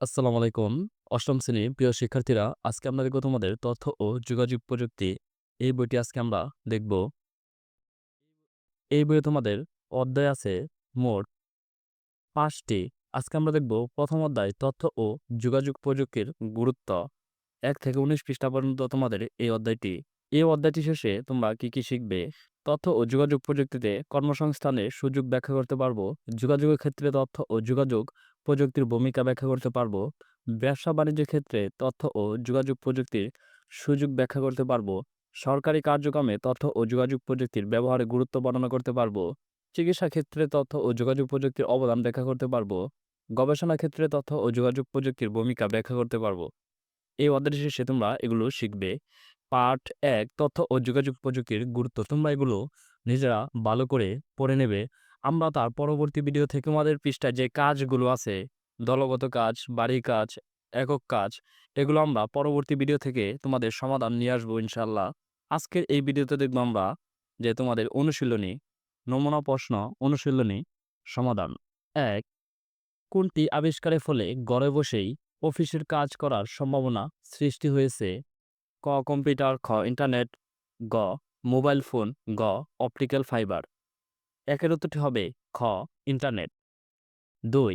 আসসালামু আলাইকুম। অষ্টম শ্রেণির প্রিয় শিক্ষার্থীরা, আজকে দেখব তোমাদের তথ্য ও যোগাযোগ প্রযুক্তি। এই বইটি আজকে আমরা দেখব। এই বইয়ে তোমাদের অধ্যায় আছে মোট ৫ টি। আজকে আমরা দেখব ১ম অধ্যায় তথ্য ও যোগাযোগ প্রযুক্তির গুরুত্ব। এক থেকে ১৯ পৃষ্ঠা পর্যন্ত তোমাদের এই অধ্যায়টি। এই অধ্যায়টি শেষে তোমরা কি, কি শিখবে? তথ্য ও যোগাযোগ প্রযুক্তিতে কর্মসংস্থানের সুযোগ ব্যাখ্যা করতে পারব। যোগাযোগের ক্ষেত্রে তথ্য ও যোগাযোগ প্রযুক্তির ভূমিকা ব্যাখ্যা করতে পারব। ব্যবসা-বাণিজ্যের ক্ষেত্রে তথ্য ও যোগাযোগ প্রযুক্তির সুযোগ ব্যাখ্যা করতে পারব। সরকারি কার্যক্রমে তথ্য ও যোগাযোগ প্রযুক্তির ব্যবহারে গুরুত্ব বর্ণনা করতে পারব। চিকিৎসা ক্ষেত্রে তথ্য ও যোগাযোগ প্রযুক্তির অবদান ব্যাখ্যা করতে পারব। গবেষণা ক্ষেত্রে তথ্য ও যোগাযোগ প্রযুক্তির ভূমিকা ব্যাখ্যা করতে পারব। এই অধ্যায়টি শেষে তোমরা এগুলো শিখবে। পার্ট এক, তথ্য ও যোগাযোগ প্রযুক্তির গুরুত্ব। তোমরা এগুলো নিজেরা ভালো করে পড়ে নেবে। আমরা তার পরবর্তী ভিডিও থেকে তোমাদের পৃষ্ঠায় যে কাজগুলো আছে, দলগত কাজ, বাড়ি কাজ, একক কাজ, এগুলো আমরা পরবর্তী ভিডিও থেকে তোমাদের সমাধান নিয়ে আসব ইনশাল্লাহ আজকের এই ভিডিওতে দেখব আমরা যে তোমাদের অনুশীলনী, নমুনা প্রশ্ন, অনুশীলনী, সমাধান। এক কোনটি আবিষ্কারের ফলে ঘরে বসেই অফিসের কাজ করার সম্ভাবনা সৃষ্টি হয়েছে? ক. কম্পিউটার খ. ইন্টারনেট গ. মোবাইল ফোন গ. অপটিক্যাল ফাইবার একের উত্তরটি হবে খ. ইন্টারনেট দুই,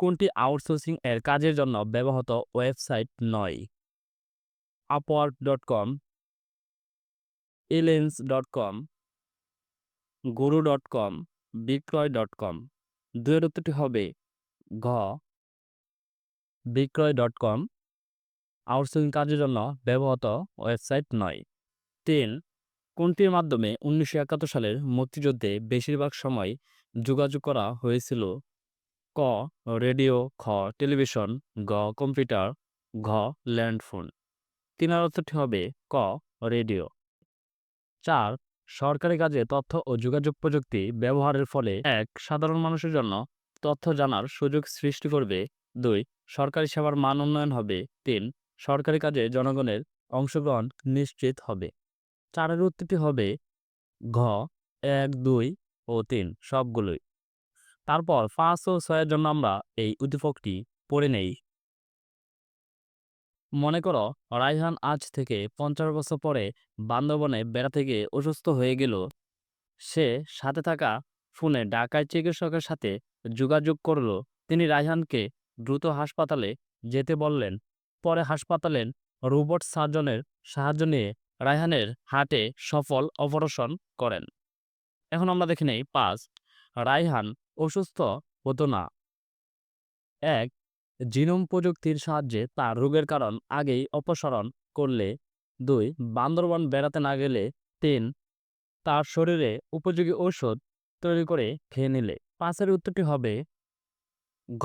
কোনটি আউটসোর্সিং এর কাজের জন্য ব্যবহৃত ওয়েবসাইট নয়? Upwork dot com Elance dot com Guru dot com বিক্রয় ডট কম দুয়ের উত্তরটি হবে ঘ. বিক্রয় ডট কম আউটসোর্সিং কাজের জন্য ব্যবহৃত ওয়েবসাইট নয়। ৩ কোনটির মাধ্যমে উনিশশো একাত্তর সালের মুক্তিযুদ্ধে বেশিরভাগ সময় যোগাযোগ করা হয়েছিল? ক. রেডিও, খ. টেলিভিশন, গ. কম্পিউটার, ঘ. ল্যান্ডফোন তিনার অর্থটি হবে ক. রেডিও চার, সরকারি কাজে তথ্য ও যোগাযোগ প্রযুক্তি ব্যবহারের ফলে এক, সাধারণ মানুষের জন্য তথ্য জানার সুযোগ সৃষ্টি করবে দুই, সরকারি সেবার মান উন্নয়ন হবে তিন, সরকারি কাজে জনগণের অংশগ্রহণ নিশ্চিত হবে চারের উত্তরটি হবে ঘ, এক, দুই ও তিন সবগুলোই। তারপর পাঁচ ও ছয়ের জন্য আমরা এই উদ্দীপকটি পড়ে নেই। মনে করো, রায়হান আজ থেকে পঞ্চাশ বছর পরে বান্দরবনে বেড়াতে গিয়ে অসুস্থ হয়ে গেল। সে সাথে থাকা ফোনে ঢাকায় চিকিৎসকের সাথে যোগাযোগ করল। তিনি রায়হানকে দ্রুত হাসপাতালে যেতে বললেন। পরে হাসপাতালের রোবট সার্জনের সাহায্য নিয়ে রায়হানের হাটে সফল অপারেশন করেন। এখন আমরা দেখে নেই, পাঁচ, রায়হান অসুস্থ হতো না। এক, জিনোম প্রযুক্তির সাহায্যে তার রোগের কারণ আগেই অপসারণ করলে। দুই, বান্দরবান বেড়াতে না গেলে। তিন, তার শরীরে উপযোগী ঔষধ তৈরি করে খেয়ে নিলে। পাঁচের উত্তরটি হবে ঘ,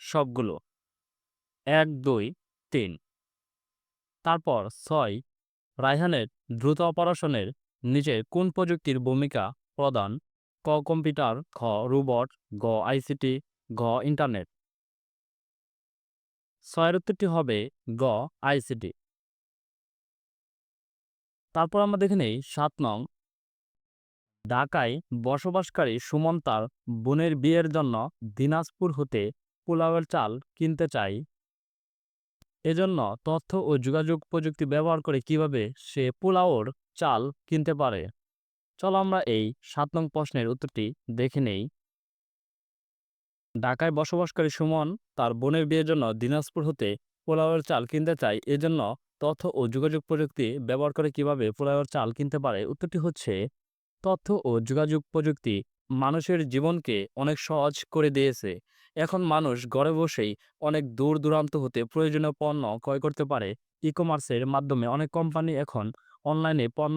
সবগুলো। এক, দুই, তিন। তারপর ছয় রায়হানের দ্রুত অপারেশনের নিচে কোন প্রযুক্তির ভূমিকা প্রদান? ক কম্পিউটার খ রোবট, গ আইসিটি, ঘ ইন্টারনেট। ছয়ের উত্তরটি হবে গ আইসিটি। তারপর আমরা দেখে নেই সাত নং। ঢাকায় বসবাসকারী সুমন তার বোনের বিয়ের জন্য দিনাজপুর হতে পোলাওয়ের চাল কিনতে চাই এজন্য তথ্য ও যোগাযোগ প্রযুক্তি ব্যবহার করে কীভাবে সে পোলাওর চাল কিনতে পারে? চলো আমরা এই সাত নং প্রশ্নের উত্তরটি দেখে নেই। ঢাকায় বসবাসকারী সুমন তার বোনের বিয়ের জন্য দিনাজপুর হতে পোলাওয়ের চাল কিনতে চায়। এজন্য তথ্য ও যোগাযোগ প্রযুক্তি ব্যবহার করে কীভাবে পোলাওয়ের চাল কিনতে পারে? উত্তরটি হচ্ছে, তথ্য ও যোগাযোগ প্রযুক্তি মানুষের জীবনকে অনেক সহজ করে দিয়েছে। এখন মানুষ ঘরে বসেই অনেক দূর দূরান্ত হতে প্রয়োজনীয় পণ্য ক্রয় করতে পারে। ই কমার্সের মাধ্যমে অনেক কোম্পানি এখন অনলাইনে পণ্য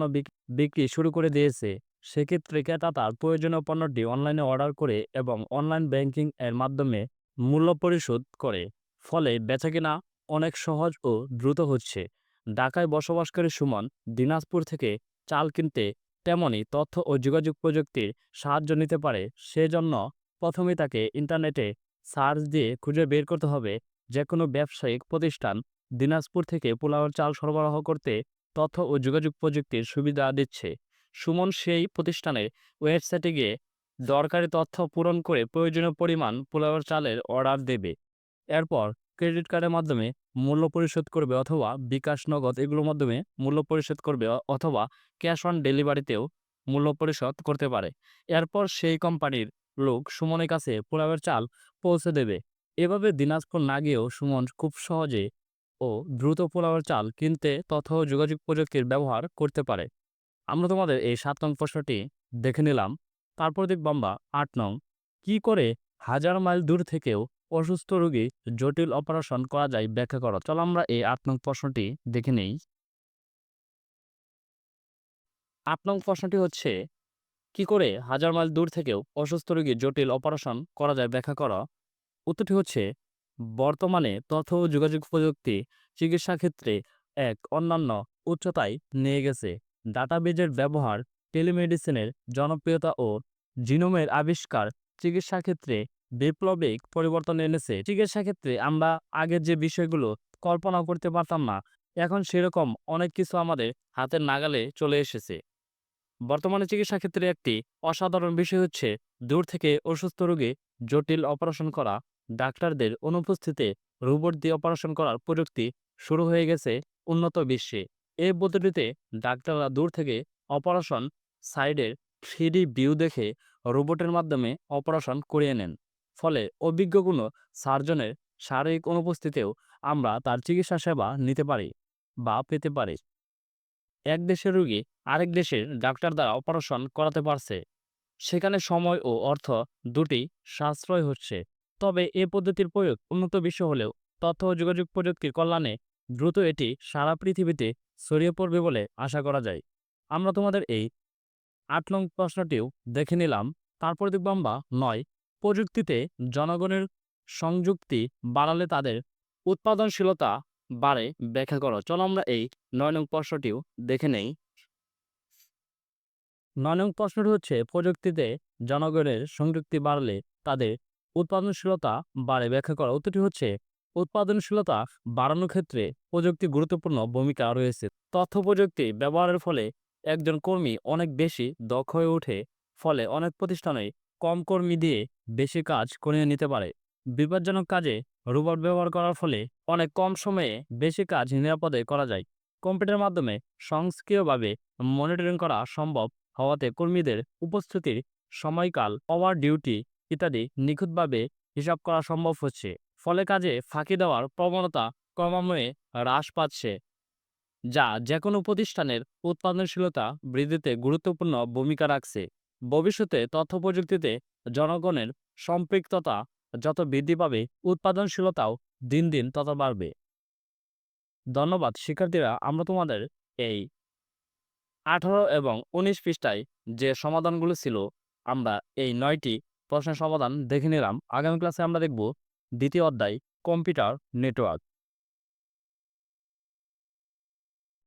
বিক্রি শুরু করে দিয়েছে। সেক্ষেত্রে ক্রেতা তার প্রয়োজনীয় পণ্যটি অনলাইনে অর্ডার করে এবং অনলাইন ব্যাংকিং এর মাধ্যমে মূল্য পরিশোধ করে। ফলে বেচাকেনা অনেক সহজ ও দ্রুত হচ্ছে। ঢাকায় বসবাসকারী সুমন দিনাজপুর থেকে চাল কিনতে তেমনই তথ্য ও যোগাযোগ প্রযুক্তির সাহায্য নিতে পারে। সেজন্য প্রথমেই তাকে ইন্টারনেটে সার্চ দিয়ে খুঁজে বের করতে হবে যে কোনো ব্যবসায়িক প্রতিষ্ঠান দিনাজপুর থেকে পোলাওয়ের চাল সরবরাহ করতে তথ্য ও যোগাযোগ প্রযুক্তির সুবিধা দিচ্ছে। সুমন সেই প্রতিষ্ঠানের ওয়েবসাইটে গিয়ে দরকারি তথ্য পূরণ করে প্রয়োজনীয় পরিমাণ পোলাওয়ের চালের অর্ডার দেবে। এরপর ক্রেডিট কার্ডের মাধ্যমে মূল্য পরিশোধ করবে অথবা বিকাশ নগদ এগুলোর মাধ্যমে মূল্য পরিশোধ করবে অথবা ক্যাশ অন ডেলিভারিতেও মূল্য পরিশোধ করতে পারে। এরপর সেই কোম্পানির লোক সুমনের কাছে পোলাওয়ের চাল পৌঁছে দেবে। এভাবে দিনাজপুর না গিয়েও সুমন খুব সহজে ও দ্রুত পোলাওয়ের চাল কিনতে তথ্য যোগাযোগ প্রযুক্তির ব্যবহার করতে পারে। আমরা তোমাদের এই সাত নং প্রশ্নটি দেখে নিলাম। তারপর দেখব আমরা আট নং, কি করে হাজার মাইল দূর থেকেও অসুস্থ রোগী জটিল অপারেশন করা যায় ব্যাখ্যা করো। চলো আমরা এই আট নং প্রশ্নটি দেখে নেই। আট নং প্রশ্নটি হচ্ছে কি করে হাজার মাইল দূর থেকেও অসুস্থ রোগী জটিল অপারেশন করা যায় ব্যাখ্যা করো? উত্তরটি হচ্ছে, বর্তমানে তথ্য ও যোগাযোগ প্রযুক্তি চিকিৎসা ক্ষেত্রে এক অন্যান্য উচ্চতায় নিয়ে গেছে। ডাটাবেজের ব্যবহার, টেলিমেডিসিনের জনপ্রিয়তা ও জিনোমের আবিষ্কার চিকিৎসা ক্ষেত্রে বিপ্লবিক পরিবর্তন এনেছে। চিকিৎসা ক্ষেত্রে আমরা আগের যে বিষয়গুলো কল্পনা করতে পারতাম না, এখন সেরকম অনেক কিছু আমাদের হাতের নাগালে চলে এসেছে। বর্তমানে চিকিৎসা ক্ষেত্রে একটি অসাধারণ বিষয় হচ্ছে দূর থেকে অসুস্থ রোগী জটিল অপারেশন করা। ডাক্তারদের অনুপস্থিতিতে রোবট দিয়ে অপারেশন করার প্রযুক্তি শুরু হয়ে গেছে উন্নত বিশ্বে। এই পদ্ধতিতে ডাক্তাররা দূর থেকে অপারেশন সাইডের থ্রিডি ভিউ দেখে রোবটের মাধ্যমে অপারেশন করিয়ে নেন। ফলে অভিজ্ঞ কোনো সার্জনের শারীরিক অনুপস্থিতিতেও আমরা তার চিকিৎসা সেবা নিতে পারি বা পেতে পারি। এক দেশের রোগী আরেক দেশের ডাক্তার দ্বারা অপারেশন করাতে পারছে। সেখানে সময় ও অর্থ দুটি সাশ্রয় হচ্ছে। তবে এ পদ্ধতির প্রয়োগ উন্নত বিশ্ব হলেও তথ্য ও যোগাযোগ প্রযুক্তির কল্যাণে দ্রুত এটি সারা পৃথিবীতে ছড়িয়ে পড়বে বলে আশা করা যায়। আমরা তোমাদের এই আট নং প্রশ্নটিও দেখে নিলাম। তারপর দেখব আমরা নয়, প্রযুক্তিতে জনগণের সংযুক্তি বাড়ালে তাদের উৎপাদনশীলতা বাড়ে ব্যাখ্যা করো। চলো আমরা এই নয় নং প্রশ্নটিও দেখে নেই। নয় নং প্রশ্নটি হচ্ছে, প্রযুক্তিতে জনগণের সংযুক্তি বাড়লে তাদের উৎপাদনশীলতা বাড়ে ব্যাখ্যা করা। উত্তরটি হচ্ছে, উৎপাদনশীলতা বাড়ানোর ক্ষেত্রে প্রযুক্তি গুরুত্বপূর্ণ ভূমিকা রয়েছে। তথ্য প্রযুক্তি ব্যবহারের ফলে একজন কর্মী অনেক বেশি দক্ষ হয়ে ওঠে, ফলে অনেক প্রতিষ্ঠানে কম কর্মী দিয়ে বেশি কাজ করিয়ে নিতে পারে। বিপজ্জনক কাজে রোবট ব্যবহার করার ফলে অনেক কম সময়ে বেশি কাজ নিরাপদে করা যায়। কম্পিউটারের মাধ্যমে সংস্ক্রিয়ভাবে মনিটরিং করা সম্ভব হওয়াতে কর্মীদের উপস্থিতির সময়কাল ওভার ডিউটি ইত্যাদি নিখুঁতভাবে হিসাব করা সম্ভব হচ্ছে, ফলে কাজে ফাঁকি দেওয়ার প্রবণতা ক্রমান্বয়ে হ্রাস পাচ্ছে, যা যে কোনো প্রতিষ্ঠানের উৎপাদনশীলতা বৃদ্ধিতে গুরুত্বপূর্ণ ভূমিকা রাখছে। ভবিষ্যতে তথ্য প্রযুক্তিতে জনগণের সম্পৃক্ততা যত বৃদ্ধি পাবে, উৎপাদনশীলতাও দিন দিন তত বাড়বে। ধন্যবাদ, শিক্ষার্থীরা, আমরা তোমাদের এই আঠারো এবং উনিশ পৃষ্ঠায় যে সমাধানগুলো ছিল, আমরা এই নয়টি প্রশ্নের সমাধান দেখে নিলাম। আগামী ক্লাসে আমরা দেখব দ্বিতীয় অধ্যায়, কম্পিউটার নেটওয়ার্ক।